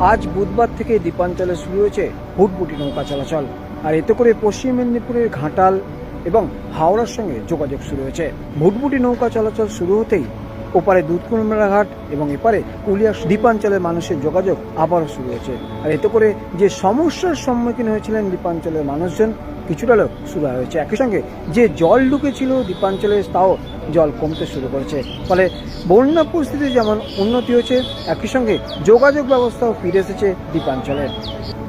আজ বুধবার থেকে দ্বীপাঞ্চলে শুরু হয়েছে হুটবুটি নৌকা চলাচল। আর এতে করে পশ্চিম মেদিনীপুরের ঘাটাল এবং হাওড়ার সঙ্গে যোগাযোগ শুরু হয়েছে। ভুটবুটি নৌকা চলাচল শুরু হতেই ওপারে দুধকুমড়া ঘাট এবং এপারে কুলিয়া দ্বীপাঞ্চলের মানুষের যোগাযোগ আবারও শুরু হয়েছে। আর এতে করে যে সমস্যার সম্মুখীন হয়েছিলেন দ্বীপাঞ্চলের মানুষজন, কিছুটা লোক শুরু হয়েছে। একই সঙ্গে যে জল ঢুকেছিল দ্বীপাঞ্চলে তাও জল কমতে শুরু করেছে। ফলে বন্যা পরিস্থিতি যেমন উন্নতি হয়েছে, একই সঙ্গে যোগাযোগ ব্যবস্থাও ফিরে এসেছে দ্বীপাঞ্চলের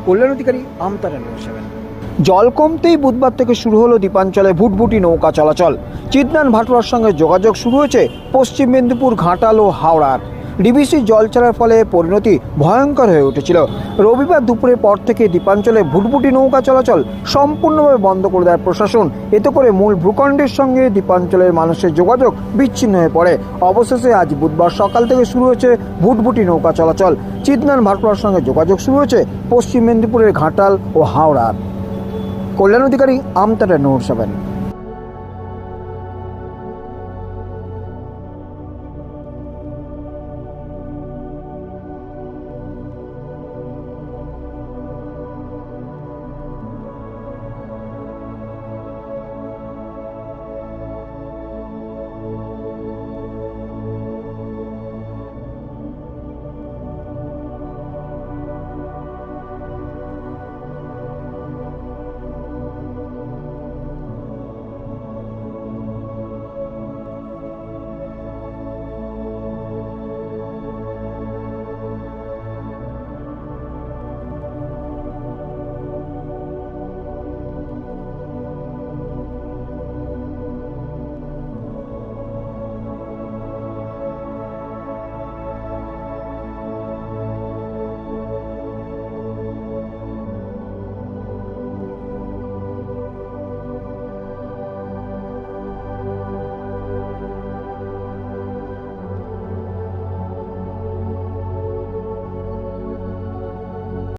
কল্যাণ অধিকারী আমতারা নিউজ সেভেন জল কমতেই বুধবার থেকে শুরু হলো দ্বীপাঞ্চলে ভুটভুটি নৌকা চলাচল। চিতনান ভাটুয়ার সঙ্গে যোগাযোগ শুরু হয়েছে পশ্চিম মেদিনীপুর, ঘাটাল ও হাওড়ার। ডিবিসি জল ছাড়ার ফলে পরিণতি ভয়ঙ্কর হয়ে উঠেছিল। রবিবার দুপুরের পর থেকে দ্বীপাঞ্চলে ভুটভুটি নৌকা চলাচল সম্পূর্ণভাবে বন্ধ করে দেয় প্রশাসন। এতে করে মূল ভূখণ্ডের সঙ্গে দ্বীপাঞ্চলের মানুষের যোগাযোগ বিচ্ছিন্ন হয়ে পড়ে। অবশেষে আজ বুধবার সকাল থেকে শুরু হয়েছে ভুটভুটি নৌকা চলাচল। চিতনান ভাটুয়ার সঙ্গে যোগাযোগ শুরু হয়েছে পশ্চিম মেদিনীপুরের ঘাটাল ও হাওড়ার। কল্যাণ অধিকারী আমতারা নৌর সেভেন